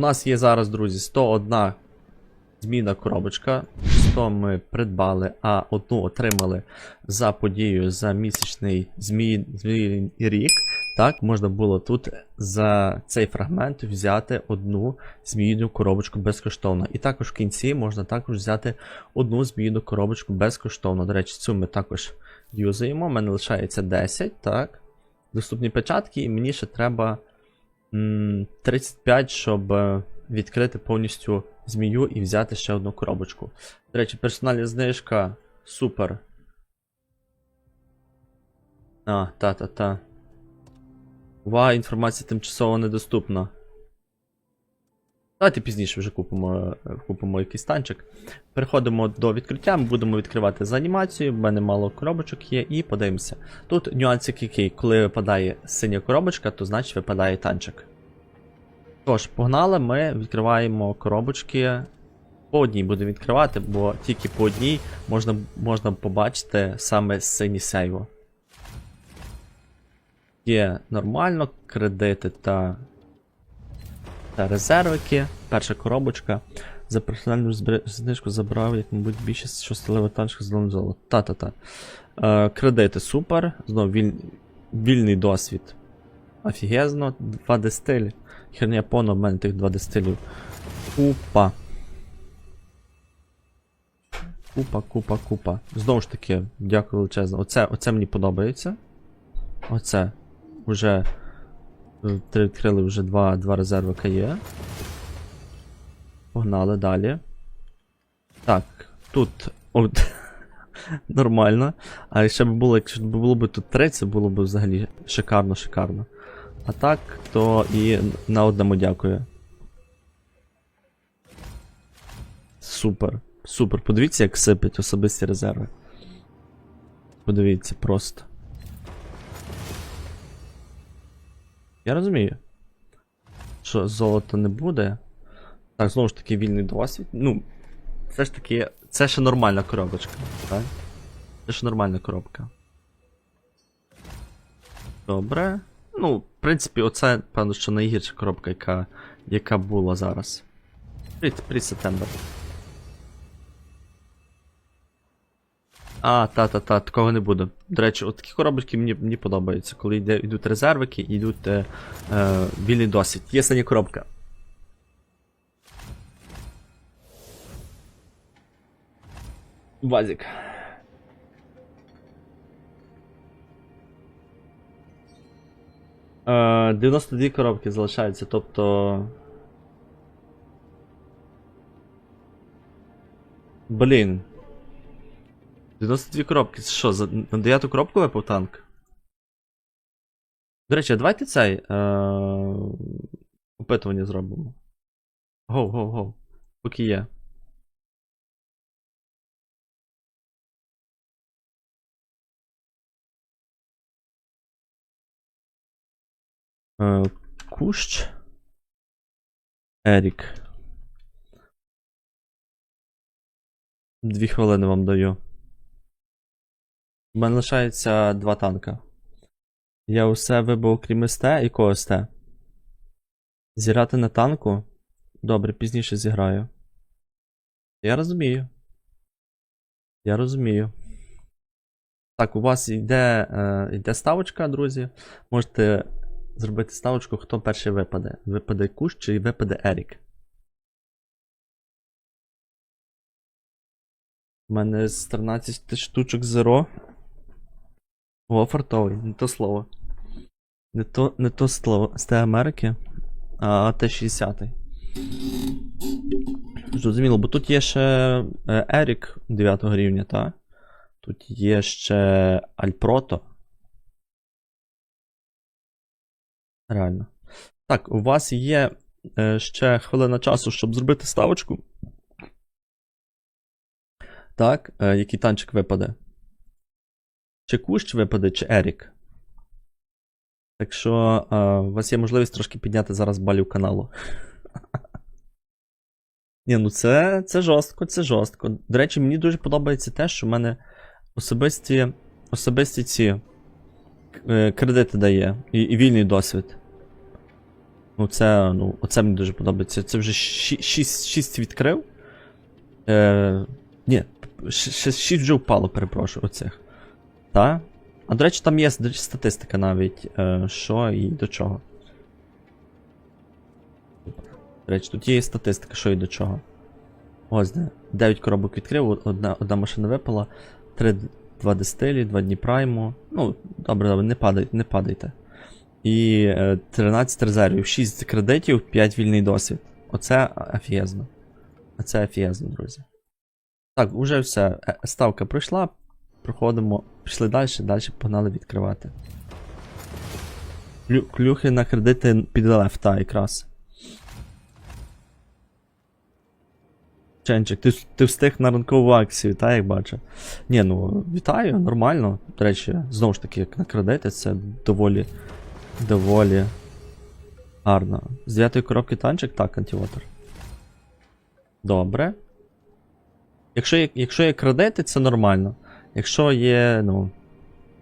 У нас є зараз, друзі, 101 зміна коробочка. 100 ми придбали, а одну отримали за подію за місячний змій, змій рік. Так, можна було тут за цей фрагмент взяти одну змійну коробочку безкоштовно. І також в кінці можна також взяти одну змійну коробочку безкоштовно. До речі, цю ми також юзаємо. У мене лишається 10, так. Доступні печатки, і мені ще треба 35, щоб е, відкрити повністю змію і взяти ще одну коробочку. До речі, персональна знижка супер. А, та-та-та. Увага, інформація тимчасово недоступна. Давайте пізніше вже купимо, купимо якийсь танчик. Переходимо до відкриття, ми будемо відкривати за анімацією, в мене мало коробочок є, і подивимося. Тут нюансик який, коли випадає синя коробочка, то значить випадає танчик. Тож, погнали, ми відкриваємо коробочки. По одній будемо відкривати, бо тільки по одній можна, можна побачити саме синє сяйво. Є нормально кредити та, резервики. Перша коробочка. За персональну знижку забрав, як, мабуть, більшість що сталева танчика з золото. Та-та-та. Е, кредити супер. Знову віль... вільний досвід. Офігезно. 2D стиль. Херня повно в мене тих 2D стилів. Купа. Купа, купа, купа. Знову ж таки, дякую величезно. Оце, оце мені подобається. Оце. Уже. Е, Три відкрили вже два, два резервика є. Погнали далі. Так, тут. От, нормально. А ще б було, якщо б було б тут це було б взагалі шикарно, шикарно. А так, то і на одному дякую. Супер. Супер. Подивіться, як сипять особисті резерви. Подивіться просто. Я розумію. Що золота не буде. Так, знову ж таки, вільний досвід. Ну, все ж таки, це ще нормальна коробочка, так? Це ж нормальна коробка. Добре. Ну, в принципі, оце, певно, що найгірша коробка, яка, яка була зараз. Привіт, привіт, Сетембер. А, та-та-та, такого не буде. До речі, от такі коробочки мені, мені подобаються, коли йде, йдуть резервики і йдуть е, е, вільний досвід. Є синя коробка. Вазик. Е, 92 коробки залишаються, тобто. Блін. 92 коробки. Це що, за, на 9 коробку випав танк? До речі, давайте цей. Е, опитування зробимо. Гоу, гоу, гоу. Поки є. Е, Кущ. Ерік. Дві хвилини вам даю. У мене лишається два танка. Я усе вибив крім СТ і кого СТ. Зіграти на танку? Добре, пізніше зіграю. Я розумію. Я розумію. Так, у вас йде, е, йде ставочка, друзі. Можете зробити ставочку, хто перший випаде. Випаде Кущ чи випаде Ерік. У мене з 13 штучок зеро. О, фартовий, не то слово. Не то, не то слово. З Т Америки, а Т-60. Зрозуміло, бо тут є ще е, Ерік 9 рівня, так? Тут є ще Альпрото. Реально. Так, у вас є е, ще хвилина часу, щоб зробити ставочку. Так, е, який танчик випаде. Чи Кущ випаде, чи Ерік. Так що е, у вас є можливість трошки підняти зараз балів каналу. Ні, ну це, це жорстко, це жорстко. До речі, мені дуже подобається те, що в мене особисті, особисті ці е, кредити дає і, і вільний досвід. Ну, це, ну, оце мені дуже подобається. Це вже 6 відкрив. Е, ні, 6 вже впало, перепрошую, оцих. Так? А до речі, там є статистика навіть, е, що і до чого. До речі, тут є статистика, що і до чого. Ось де. 9 коробок відкрив, одна, одна машина випала, 3, 2 дистилі, 2 дні прайму. Ну, добре, добре, не падайте, не падайте. І е, 13 резервів, 6 кредитів, 5 вільний досвід. Оце офігезно. Оце офігезно, друзі. Так, уже все. Е, Ставка пройшла. Проходимо. Пішли далі, далі погнали відкривати. Клю- Клюхи на кредити під лев, та якраз. Ченчик, ти, ти встиг на ранкову акцію, та як бачу. Ні, ну вітаю, нормально. До речі, знову ж таки, як на кредити, це доволі. Доволі. Гарно. З дев'ятої коробки танчик, так, антивотер. Добре. Якщо є, якщо є кредити, це нормально. Якщо є, ну.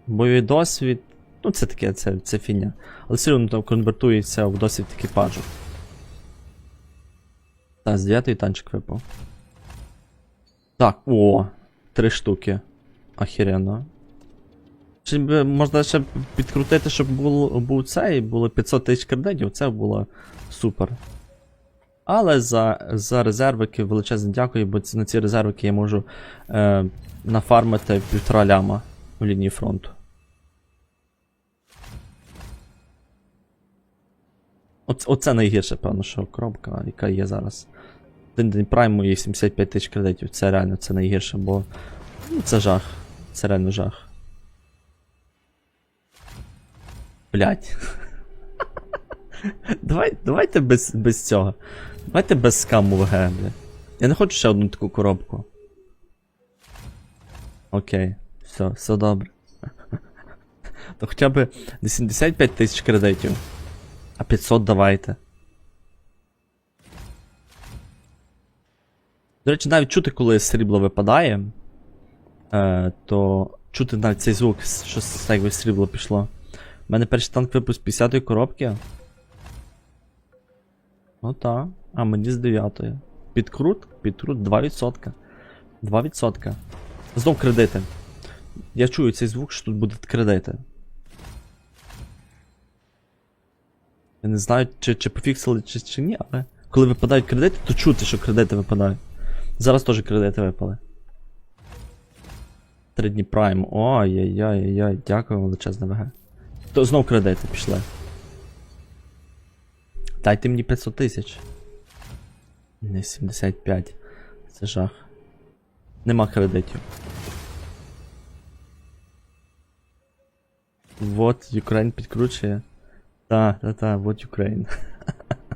Бойовий досвід. Ну, це таке, це, це фігня. Але все одно там конвертується в досвід екіпажу. Так, з 9 танчик випав. Так, о, три штуки. Охеренно. Чи можна ще підкрутити, щоб було, був цей, було 500 тисяч кредитів, це було супер. Але за, за резервики величезне дякую, бо на ці резервики я можу е, нафармити півтора ляма у лінії фронту. Оце, оце найгірше, певно, що коробка, яка є зараз. Один день прайму і 75 тисяч кредитів. Це реально це найгірше, бо ну, це жах. Це реально жах. Блять. Давай, давайте без, без цього. Давайте без скаму ВГ, бля. Я не хочу ще одну таку коробку. Окей, все, все добре. То хоча б не 75 тисяч кредитів. А 500 давайте. До речі, навіть чути, коли срібло випадає, е, то чути навіть цей звук, що якби срібло пішло. У мене перший танк випуск 50-ї коробки. Ну так. А мені з 9-ї. Підкрут? Підкрут 2%. 2%. Знов кредити. Я чую цей звук, що тут будуть кредити. Я не знаю, чи, чи пофіксили, чи, чи ні, але коли випадають кредити, то чути, що кредити випадають. Зараз теж кредити випали. Три дні прайм. Ой-яй-яй-яй, дякую величезне ВГ. То знов кредити пішли. Дайте мені 500 тисяч. Не 75. Це жах. Нема кредитів. Вот Ukraine підкручує. Та, та, та, вот Ukraine.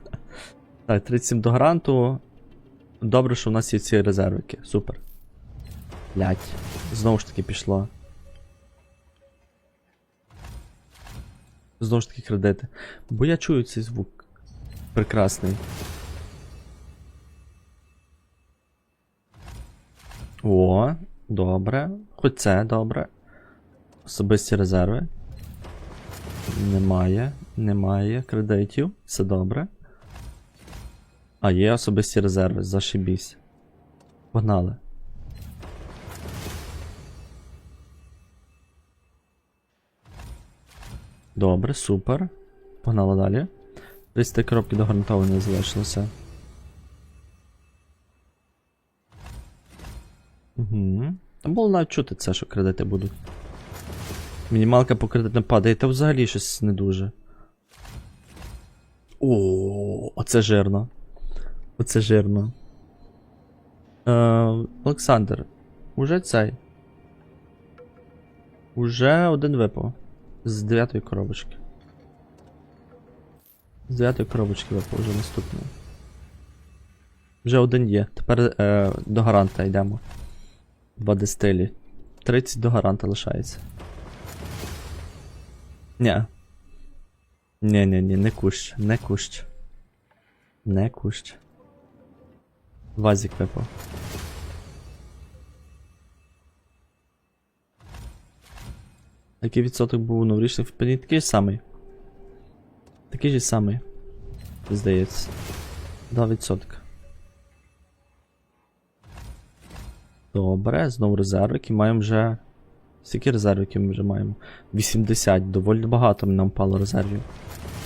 так, 37 до гранту. Добре, що в нас є ці резервики. Супер. Блять. Знову ж таки пішло. Знову ж таки кредити. Бо я чую цей звук. Прекрасний. О, добре. Хоч це добре. Особисті резерви. Немає. Немає кредитів. Все добре. А, є особисті резерви, зашибісь. Погнали. Добре, супер. Погнали далі. 30 коробки до гарантованої залишилося. Угу. Там було навіть чути це, що кредити будуть. Мінімалка по кредитам падає, та взагалі щось не дуже. О, оце жирно. Оце жирно. Е, Олександр, уже цей. Уже один випав. З дев'ятої коробочки. З дев'ятої коробочки випав вже наступний. Вже один є. Тепер е, до гаранта йдемо. Два дистилі. 30 до гаранта лишається. Ні. Ні, ні, ні, не кущ, не кущ. Не кущ. Вазик випав. Який відсоток був у новорічних впадінь? Такий ж самий. Такий же самий. Здається. 2%. Добре, знову резервики. Маємо вже. Скільки резервиків ми вже маємо? 80. Доволі багато нам впало резервів.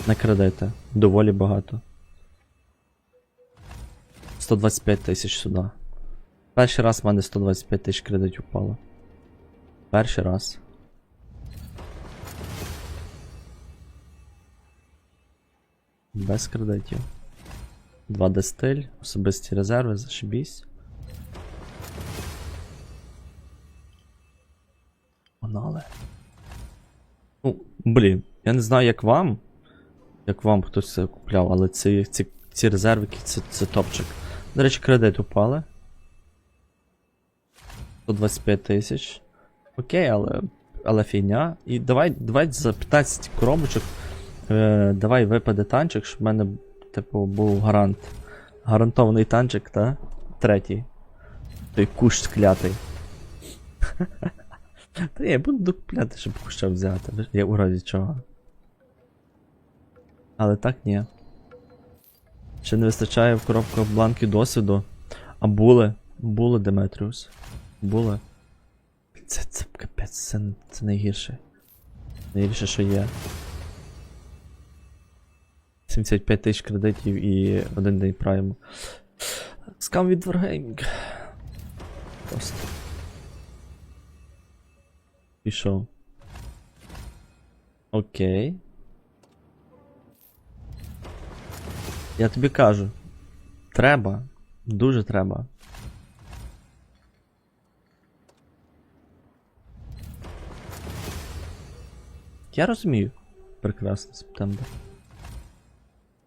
На кредити. Доволі багато. 125 тисяч сюди. Перший раз в мене 125 тисяч кредитів впало. Перший раз. Без кредитів. 2D стиль, особисті резерви, зашибісь. Погнали. Ну, блін, я не знаю, як вам. Як вам хтось це купляв, але ці, ці, ці резервики це, це топчик. До речі, кредит упали. 125 тисяч. Окей, але, але фігня. І давай, давай за 15 коробочок. Е, давай випаде танчик, щоб в мене, типу, був гарант. Гарантований танчик, та? Третій. Той кущ склятий. Та я буду докупляти, щоб куща взяти. Я у разі чого. Але так ні. Ще не вистачає в коробках бланки досвіду. А були. Були Деметріус. Були. Це, це капець, це, це найгірше. Найгірше, що є. 75 тисяч кредитів і один день прайму. Скам від Wargaming. Просто. Пішов. Окей. Я тобі кажу. Треба. Дуже треба. Я розумію. Прекрасно, Септембр.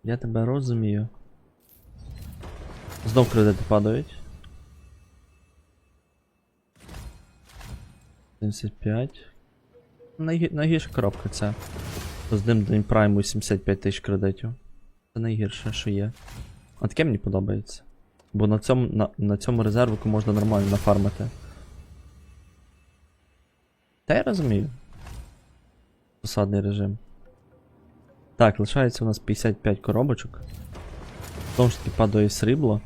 Я тебе розумію. Знов кредити падають. 75. Найгі... Найгірша коробка це. З ним день прайму 75 тисяч кредитів. Це найгірше, що є. А таке мені подобається. Бо на цьому, на, на цьому резервику можна нормально нафармити. Та я розумію. Посадний режим. Так, лишається у нас 55 коробочок. Знову ж таки падає срібло.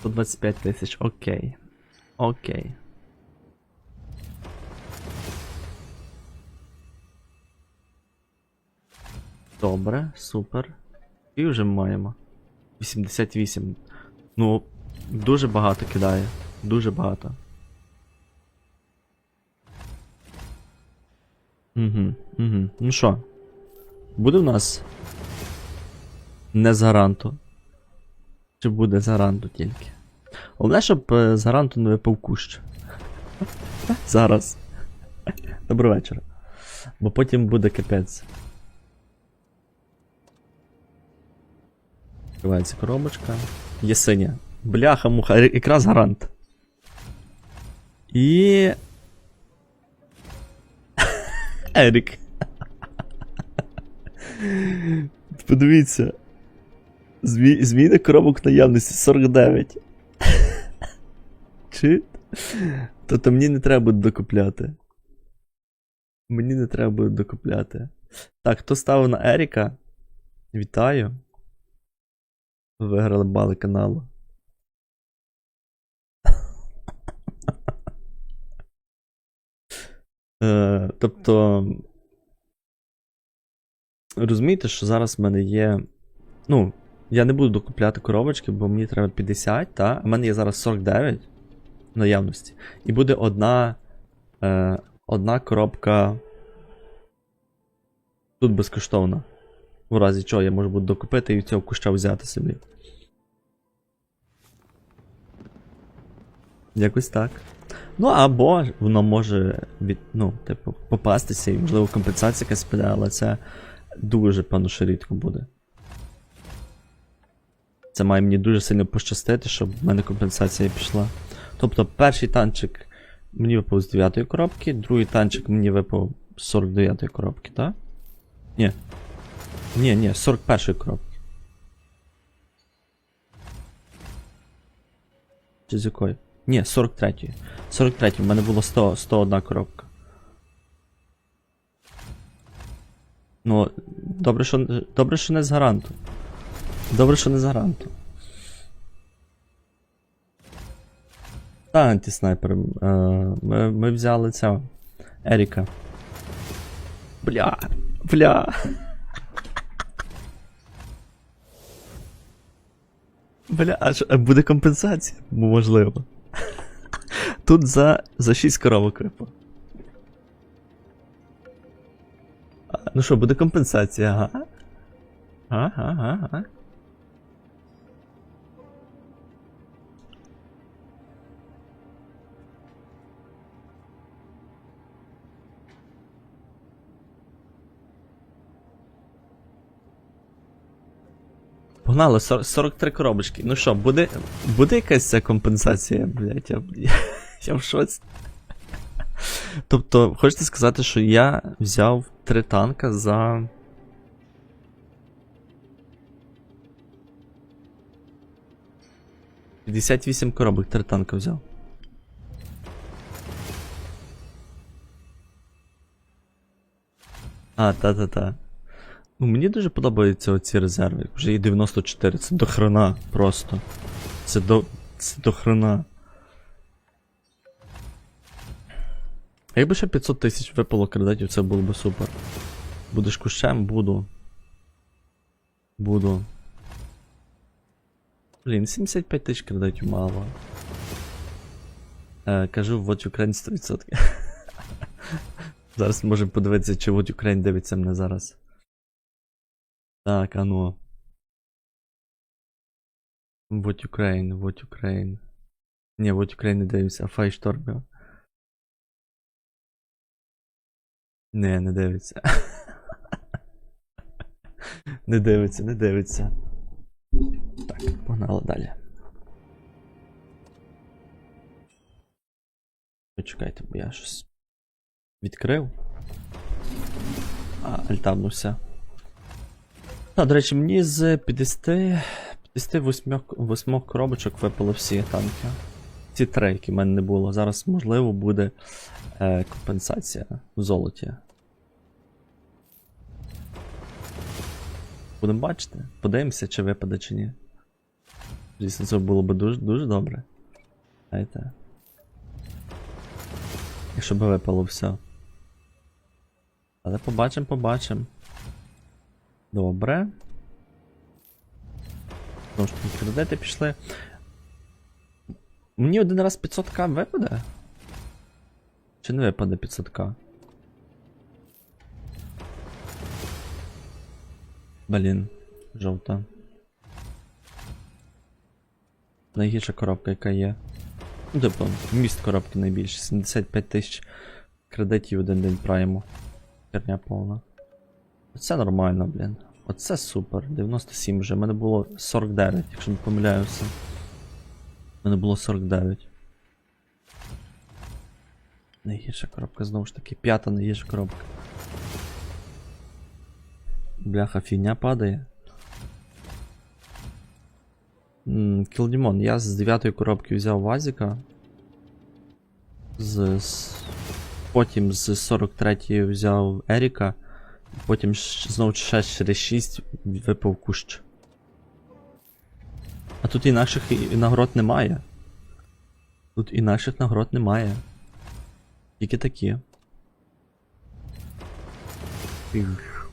125 тисяч, окей. Окей. Добре, супер. І вже маємо. 88. Ну, дуже багато кидає. Дуже багато. Угу, угу. Ну що? Буде в нас. Не з гаранту. Чи буде з гаранту тільки? Головне, щоб е, з гаранту не випав кущ. Зараз. Добрий вечір. Бо потім буде капець. Відкривається коробочка. Є синя. Бляха, муха, якраз гарант. І. Ерік. Подивіться. Змі... Зміни коробок наявності 49. Чи? Тобто мені не треба буде докупляти. Мені не треба буде докупляти. Так, хто ставив на Еріка? Вітаю. Виграли бали каналу. Е, тобто. Розумієте, що зараз в мене є. Ну, я не буду докупляти коробочки, бо мені треба 50, та? В мене є зараз 49 наявності. І буде одна. Е, одна коробка. Тут безкоштовна. У разі чого я можу буду докупити і цього куща взяти собі. Якось так. Ну або воно може від, ну, типу, попастися і, можливо, компенсація якась піде, але це дуже, певно, що рідко буде. Це має мені дуже сильно пощастити, щоб в мене компенсація пішла. Тобто, перший танчик мені випав з 9 коробки, другий танчик мені випав з 49 коробки, так? Ні. Ні, ні, з 41 коробки. Чи з якої? Ні, 43. 43 в мене було 100, 101 коробка. Ну, добре, що, добре, що не з гаранту. Добре, що не з гаранту. Та, антиснайпер. Е, ми, ми взяли цього. Еріка. Бля. Бля. Бля, а що, а буде компенсація? Можливо. Тут за, за 6 коробок випав. Ну що, буде компенсація, ага? Ага, ага, ага. Погнали, 43 коробочки. Ну що, буде, буде якась ця компенсація, блять, я, я, я в шоці. Тобто, хочете сказати, що я взяв три танка за. П'ятдесят вісім коробок три танка взяв. А, та-та-та. Ну, мені дуже подобаються оці резерви. Вже є 94, це до хрена просто. Це до. Це до хрена. Якби ще 500 тисяч випало кредитів, це було б супер. Будеш кущем? Буду. Буду. Блін, 75 тисяч кредитів мало. Е, кажу, вот Ukraine 100%. зараз можемо подивитися, чи вот Ukraine дивиться мене зараз. Так, а ну. Вот Ukraine, вот Ukraine. Ні, вот Ukraine не дивиться, а Файшторм. Не, не дивиться. не дивиться, не дивиться. Так, погнали далі. Почекайте, бо я щось відкрив. А, альтабнувся. А, до речі, мені з 50. 58 8 коробочок випало всі танки. Ці три, які в мене не було. Зараз, можливо, буде е, компенсація в золоті. Будемо бачити. Подивимося, чи випаде, чи ні. Звісно, це було б дуже дуже добре. Знаєте. Якщо б випало все. Але побачимо, побачимо. Добре. Ж таки, кредити пішли. Мені один раз 500к випаде? Чи не випаде 500к? Блін, жовта. Найгірша коробка, яка є. Ну, типу, вміст коробки найбільше. 75 тисяч кредитів один день прайму. Херня повна. Оце нормально, блін. Оце супер. 97 вже. У мене було 49, якщо не помиляюся. У мене було 49. Найгірша коробка, знову ж таки, п'ята найгірша коробка. Бляха, фігня падає. Кілдімон, я з 9 коробки взяв Вазіка. З. Потім з 43 взяв Еріка. Потім знову ще через 6 випав кущ. А тут інакших нагород немає. Тут інакших нагород немає. Тільки такі. Піх.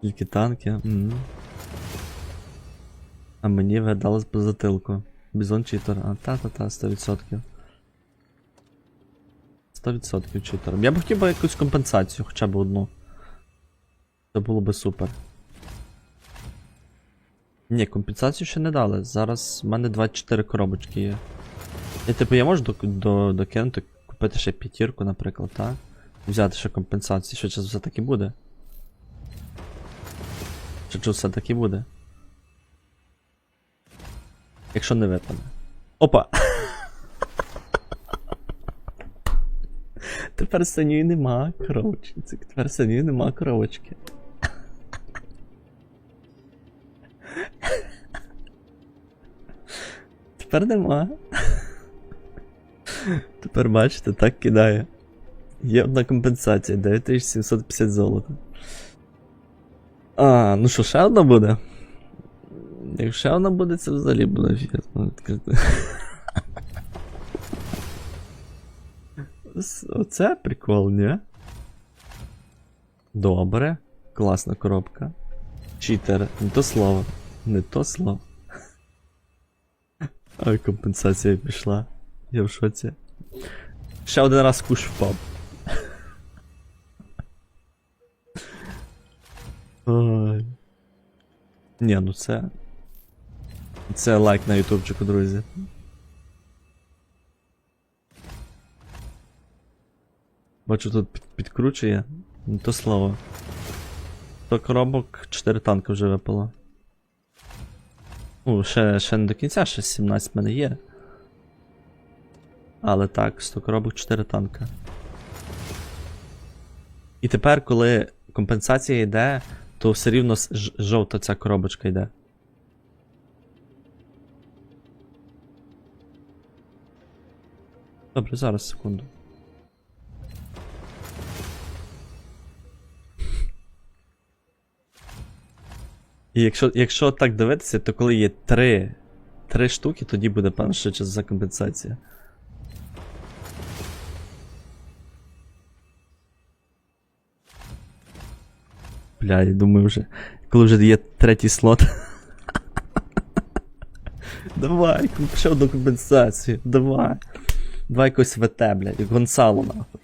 Тільки танки. М. А мені вгадалось по затилку. Бізон читер. А, та-та-та, 100%. 100% читер. Я б хотів би якусь компенсацію, хоча б одну. Це було би супер. Ні, компенсацію ще не дали. Зараз в мене 24 коробочки є. І типу я можу до, до, докинути, купити ще п'ятірку, наприклад, так? Взяти ще компенсацію, що це все таки буде. Що все таки буде. Якщо не випаде. Опа! Тепер синьої нема коробочки. Тепер синьої нема коробочки. Тепер нема. Тепер бачите, так кидає. Є одна компенсація 9750 золота. А, ну що, ще одна буде? Якщо ще одна буде, це взагалі буде офігенно. С- Оце прикол, ні? Добре. Класна коробка. Читер, не то слово. Не то слово. Ой, компенсація пішла. Я в шоці. Ще один раз куш впав. Ой. Ні, ну це. Це лайк на ютубчику, друзі. Бачу, тут підкручує. Не то слово. То коробок 4 танки вже випало. Ну, ще, ще не до кінця, ще 17 в мене є. Але так, 100 коробок 4 танка. І тепер, коли компенсація йде, то все рівно жовта ця коробочка йде. Добре, зараз секунду. І якщо, якщо так дивитися, то коли є три, три штуки, тоді буде що це за компенсація. Бля, я думаю вже. Коли вже є третій слот. Давай, ще одну компенсацію. Давай. Давай якось ВТ, блядь, Гонсало нахуй.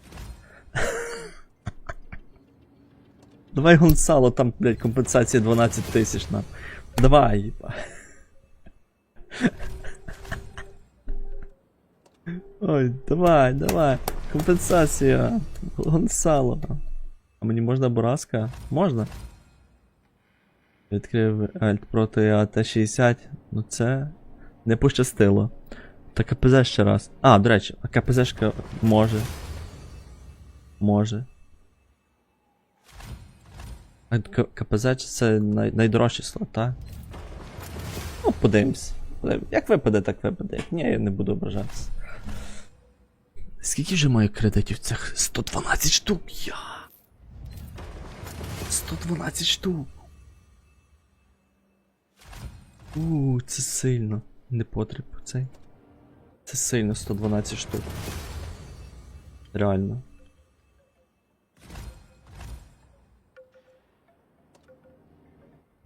Давай Гонсало, там, блядь, компенсація 12 тисяч нахуй. Давай, їба. Ой, давай, давай. Компенсація. Гонсало. А мені можна Бураска? Можна? Відкрив Альт проти АТ-60. Ну це не пощастило. Та КПЗ ще раз. А, до речі, а КПЗшка може. Може. А КПЗ це най- найдорожчий слот, так? Ну, подивимось. Як випаде, так випаде. Як ні, я не буду ображатися. Скільки вже маю кредитів цих 112 штук? Я. 112 штук. У, це сильно. Не потріб цей. Це сильно 112 штук. Реально.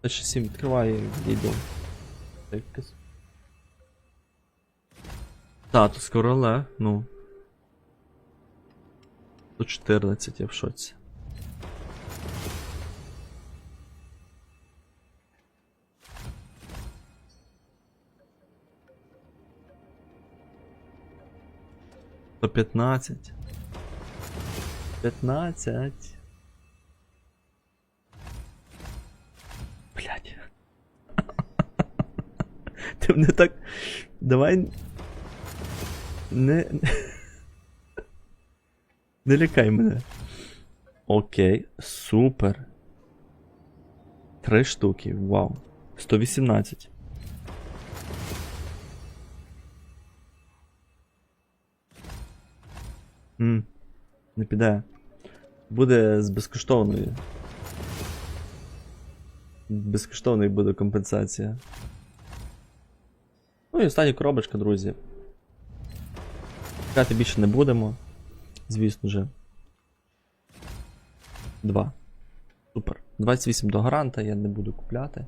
Ще 7 відкриває і йду. Та, то скоро але, ну. 114, я в шоці. То 15. 15. Блять. Ти мене так. Давай. Не. Не лякай мене. Окей, супер. Три штуки, вау. 118. М, не піде. Буде з безкоштовною. Безкоштовною буде компенсація. Ну і остання коробочка, друзі. Чекати більше не будемо. Звісно же. Два. Супер. 28 до гаранта, я не буду купляти.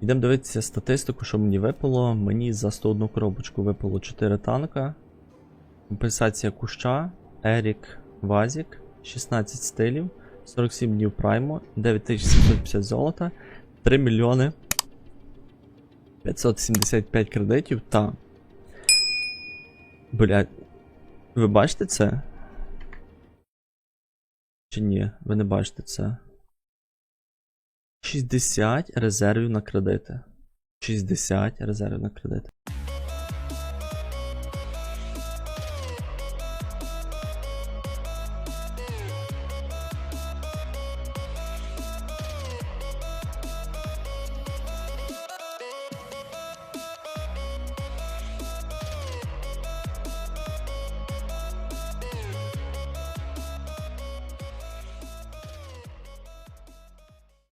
Йдемо дивитися статистику, що мені випало. Мені за 101 коробочку випало 4 танка. Компенсація куща, Ерік Вазік, 16 стилів, 47 днів прайму, 9750 золота, 3 мільйони 575 кредитів та. Блять. Ви бачите це? Чи ні? Ви не бачите це? 60 резервів на кредити. 60 резервів на кредити.